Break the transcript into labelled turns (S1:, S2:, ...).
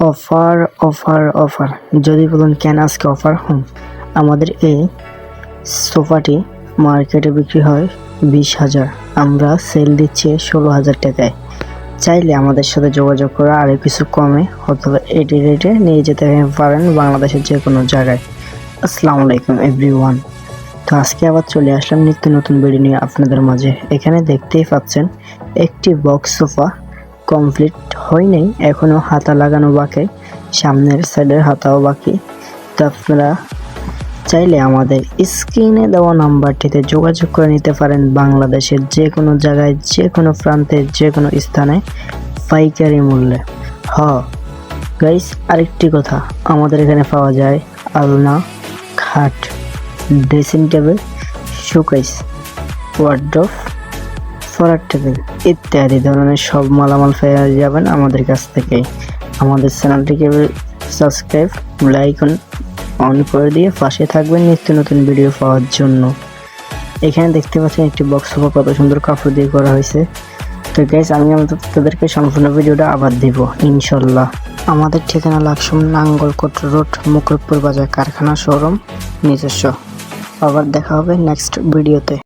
S1: Offer offer offer. যদি বলুন, কেন আজকে অফার হুম? আমাদের এই সোফাটি মার্কেটে বিক্রি হয় বিশ হাজার। আমরা সেল দিচ্ছি ষোলো হাজার টাকায়। চাইলে আমাদের সাথে যোগাযোগ করে আরও কিছু কমে অথবা এটি রেটে নিয়ে যেতে পারেন বাংলাদেশের যে কোনো জায়গায়। আসসালামু আলাইকুম, এভরিওয়ান। তো আজকে আবার চলে আসলাম নিত্য নতুন ভিডিও আপনাদের মাঝে। এখানে দেখতেই পাচ্ছেন একটি বক্স সোফা। কমপ্লিট হয় নাই এখনও হাতা লাগানো বাকি, সামনের সাইডের হাতাও বাকি। তো আপনারা চাইলে আমাদের স্ক্রিনে দেওয়া নাম্বারটিতে যোগাযোগ করে নিতে পারেন বাংলাদেশের যে কোনো জায়গায় যে কোনো প্রান্তে যে কোনো স্থানে পাইকারি মূল্যে। হ গাইস আরেকটি কথা, আমাদের এখানে পাওয়া যায় আলনা, খাট ড্রেসিং টেবিল শোকেস ওয়ার্ড্রফ ফরার টেবিল ইত্যাদি ধরনের সব মালামাল পেয়ে যাবেন আমাদের কাছ থেকে। আমাদের চ্যানেলটিকে সাবস্ক্রাইব লাইক অন করে দিয়ে পাশে থাকবেন নিত্য নতুন ভিডিও পাওয়ার জন্য। এখানে দেখতে পাচ্ছেন একটি বক্স সোফা কত সুন্দর কাপড় দিয়ে করা হয়েছে। তো গাইজ আমি তাদেরকে সম্পূর্ণ ভিডিওটা আবার দিব ইনশাল্লাহ আমাদের ঠিকানা লাকসুম নাঙ্গলকোট রোড, মুকুটপুর বাজার কারখানা শোরুম, নিজস্ব। আবার দেখা হবে নেক্সট ভিডিওতে